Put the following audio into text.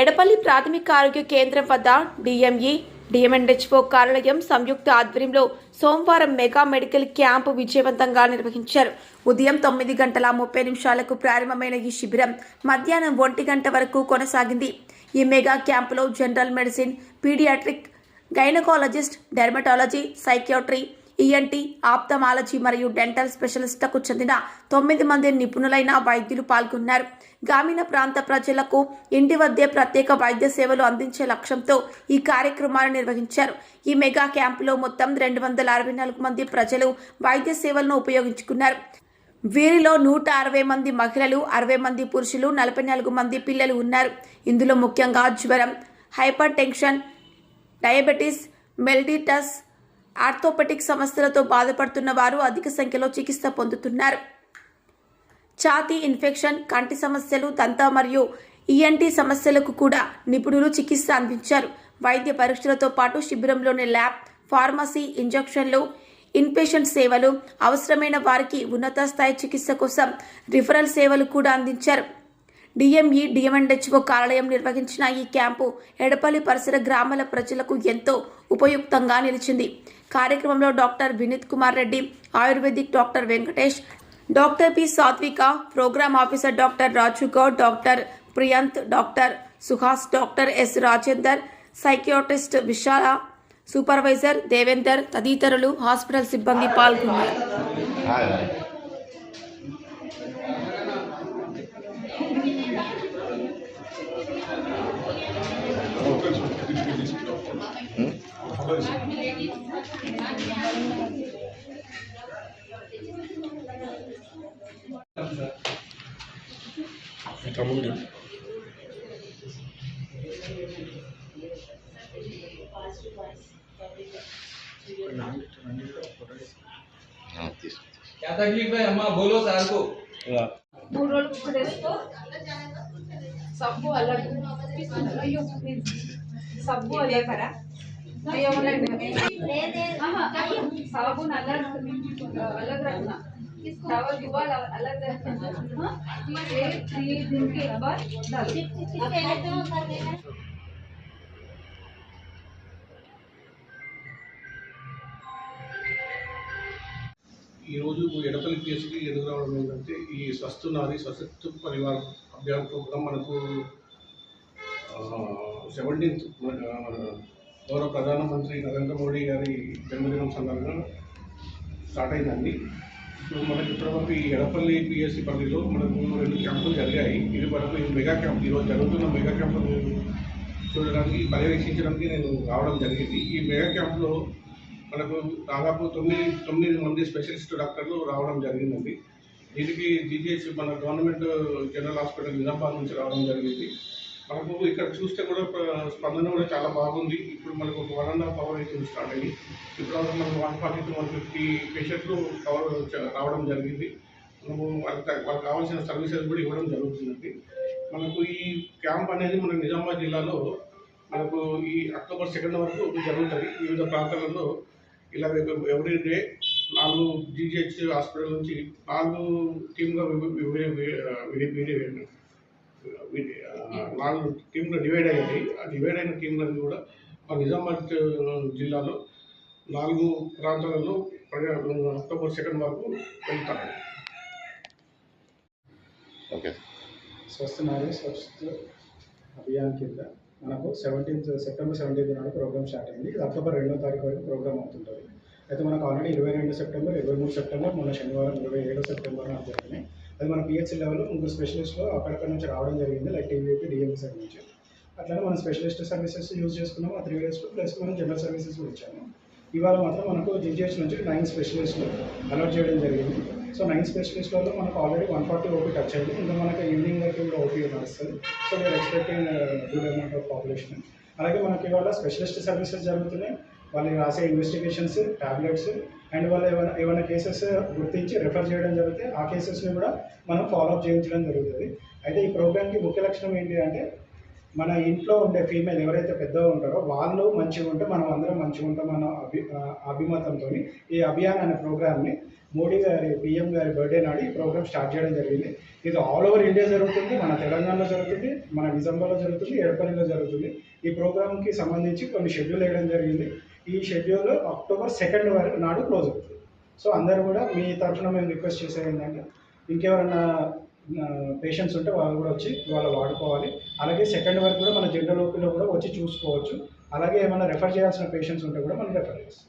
ఎడపల్లి ప్రాథమిక ఆరోగ్య కేంద్రం వద్ద డిఎంఈ డిఎంఎన్హెచ్ఓ కార్యాలయం సంయుక్త ఆధ్వర్యంలో సోమవారం మెగా మెడికల్ క్యాంపు విజయవంతంగా నిర్వహించారు. ఉదయం తొమ్మిది గంటల ముప్పై నిమిషాలకు ప్రారంభమైన ఈ శిబిరం మధ్యాహ్నం ఒంటి గంట వరకు కొనసాగింది. ఈ మెగా క్యాంపులో general medicine paediatric gynaecologist dermatology psychiatry ENT ophthalmology మరియు డెంటల్ స్పెషలిస్టులకు చెందిన తొమ్మిది మంది నిపుణులైన వైద్యులు పాల్గొన్నారు. గ్రామీణ ప్రాంత ప్రజలకు ఇంటి వద్దే ప్రత్యేక వైద్య సేవలు అందించే లక్ష్యంతో ఈ కార్యక్రమాన్ని నిర్వహించారు. ఈ మెగా క్యాంపులో మొత్తం రెండు వందల అరవై నాలుగు మంది ప్రజలు వైద్య సేవలను ఉపయోగించుకున్నారు. వీరిలో నూట అరవై మంది మహిళలు అరవై మంది పురుషులు నలభై నాలుగు మంది పిల్లలు ఉన్నారు. ఇందులో ముఖ్యంగా జ్వరం hypertension diabetes mellitus orthopaedic సమస్యలతో బాధపడుతున్న వారు అధిక సంఖ్యలో చికిత్స పొందుతున్నారు. ఛాతీ ఇన్ఫెక్షన్ కంటి సమస్యలు దంత మరియు ఈఎన్టీ సమస్యలకు కూడా నిపుణులు చికిత్స అందించారు. వైద్య పరీక్షలతో పాటు శిబిరంలోని ల్యాబ్ ఫార్మసీ ఇంజెక్షన్లు ఇన్పేషెంట్ సేవలు అవసరమైన వారికి ఉన్నత స్థాయి చికిత్స కోసం రిఫరల్ సేవలు కూడా అందించారు. డిఎంఈ డిఎంఎన్హెచ్ఓ కార్యాలయం నిర్వహించిన ఈ క్యాంపు ఎడపల్లి పరిసర గ్రామాల ప్రజలకు ఎంతో ఉపయుక్తంగా నిలిచింది. కార్యక్రమంలో doctor Vineeth Kumar Reddy ayurvedic doctor Venkatesh doctor P Sathvika programme officer doctor Raju Goud doctor Priyanth doctor Suhas doctor S Rajender psychiatrist Vishala supervisor Devender తదితరులు హాస్పిటల్ సిబ్బంది పాల్గొన్నారు. क्या तकलीफ़ है अम्मा बोलो सार को सबको अलग। सबको अलग करा साबुन अलग अलग रखना चावल जुबाल अलग रखना ये तीन दिन के एक बार डालो ఈరోజు ఎడపల్లి పిఎస్కి ఎందుకు రావడం ఏంటంటే ఈ స్వస్థ నారి స్వస్థ పరివార్ అభియాన్ ప్రోగ్రాం మనకు సెవెంటీన్త్ గౌరవ ప్రధానమంత్రి నరేంద్ర మోడీ గారి జన్మదినం సందర్భంగా స్టార్ట్ అయిందండి. ఇప్పుడు మనకి ఇప్పటివరకు ఈ ఎడపల్లి పిఎస్సి పరిధిలో మనకు రెండు క్యాంపులు జరిగాయి. ఇది వరకు ఈ మెగా క్యాంప్ ఈరోజు జరుగుతున్న మెగా క్యాంపులు చూడడానికి పర్యవేక్షించడానికి నేను రావడం జరిగింది. ఈ మెగా క్యాంప్లో మనకు దాదాపు తొమ్మిది తొమ్మిది మంది స్పెషలిస్ట్ డాక్టర్లు రావడం జరిగిందండి. దీనికి జీజీహెచ్ మన గవర్నమెంట్ జనరల్ హాస్పిటల్ నిజామాబాద్ నుంచి రావడం జరిగింది. మనకు ఇక్కడ చూస్తే కూడా స్పందన కూడా చాలా బాగుంది. ఇప్పుడు మనకు ఒక వన్ అండ్ హాఫ్ అవర్ అయితే స్టార్ట్ అయ్యి. ఇప్పుడు మనకు one forty to one fifty పేషెంట్లు కవర్ రావడం జరిగింది. మనము వాళ్ళకి వాళ్ళకి కావాల్సిన సర్వీసెస్ కూడా ఇవ్వడం జరుగుతుందండి మనకు ఈ క్యాంప్ అనేది మన నిజామాబాద్ జిల్లాలో మనకు ఈ అక్టోబర్ సెకండ్ వరకు జరుగుతుంది. వివిధ ప్రాంతాలలో ఇలా ఎవ్రీ డే నాలుగు జీజీహెచ్ హాస్పిటల్ నుంచి నాలుగు టీమ్గా నాలుగు టీంగా డివైడ్ అయ్యాయి ఆ డివైడ్ అయిన టీంలను కూడా మా నిజామాబాద్ జిల్లాలో నాలుగు ప్రాంతాలలో అక్టోబర్ సెకండ్ వరకు వెళ్తారు. ఓకే. స్వస్థ నారీ స్వచ్ఛ అభియాన్ కింద మనకు సెవెంటీన్త్ సెప్టెంబర్ సెవెంటీన్త్ నాడు ప్రోగ్రామ్ స్టార్ట్ అయింది. ఇది అక్టోబర్ రెండో తారీఖు వరకు ప్రోగ్రామ్ అవుతుంటుంది. అయితే మనకు ఆల్రెడీ ఇరవై రెండు సెప్టెంబర్ ఇరవై మూడు సెప్టెంబర్ మొన్న శనివారం ఇరవై ఏడో సెప్టెంబర్ నాకు జరిగినాయి. అది మన పిహెచ్సి లెవెల్లో ముగ్గురు స్పెషలిస్ట్లో అక్కడక్కడ నుంచి రావడం జరిగింది లైక్ టీవీపీ డిఎంసీ సైడ్ నుంచి. అట్లానే మనం స్పెషలిస్ట్ సర్వీసెస్ యూజ్ చేసుకున్నాము ఆ త్రీ డేస్లో ప్లస్ మనం జనరల్ సర్వీసెస్ కూడా ఇచ్చాము. ఇవాళ మాత్రం మనకు జీజీహెచ్ నుంచి నైన్ స్పెషలిస్ట్లు అలాట్ చేయడం జరిగింది. సో నైన్ స్పెషలిస్ట్లలో మనకు already one forty OP touch అయింది. ఇంకా మనకి ఈవినింగ్ వరకు కూడా ఓపీ నడుస్తుంది. So we're expecting good amount of population అలాగే మనకి ఇవాళ స్పెషలిస్ట్ సర్వీసెస్ జరుగుతున్నాయి. వాళ్ళు రాసే ఇన్వెస్టిగేషన్స్ టాబ్లెట్స్ అండ్ వాళ్ళు ఏమైనా ఏమైనా కేసెస్ గుర్తించి రెఫర్ చేయడం జరిగితే ఆ కేసెస్ని కూడా మనం ఫాలోఅప్ చేయించడం జరుగుతుంది. అయితే ఈ ప్రోగ్రామ్కి ముఖ్య లక్షణం ఏంటి అంటే మన ఇంట్లో ఉండే ఫీమేల్ ఎవరైతే పెద్దగా ఉంటారో వాళ్ళు మంచిగా ఉంటే మనం అందరం మంచిగా ఉంటాం అన్న అభి అభిమతంతో ఈ అభియాన్ అనే ప్రోగ్రామ్ని మోడీ గారి పిఎం గారి బర్త్డే నాడు ఈ ప్రోగ్రామ్ స్టార్ట్ చేయడం జరిగింది. ఇది ఆల్ ఓవర్ ఇండియా జరుగుతుంది మన తెలంగాణలో జరుగుతుంది మన నిజామాబాద్లో జరుగుతుంది ఎడపల్లిలో జరుగుతుంది. ఈ ప్రోగ్రామ్కి సంబంధించి కొన్ని షెడ్యూల్ వేయడం జరిగింది. ఈ షెడ్యూల్ అక్టోబర్ సెకండ్ వరకు నాడు క్లోజ్ అవుతుంది. సో అందరూ కూడా మీ తరఫున మేము రిక్వెస్ట్ చేసేది ఏంటంటే ఇంకెవరన్నా పేషెంట్స్ ఉంటే వాళ్ళు కూడా వచ్చి వాళ్ళు వాడుకోవాలి. అలాగే సెకండ్ వరకు కూడా మన జనరల్ ఓపీలో కూడా వచ్చి చూసుకోవచ్చు. అలాగే ఏమైనా రెఫర్ చేయాల్సిన పేషెంట్స్ ఉంటే కూడా మనం రెఫర్ చేస్తాం.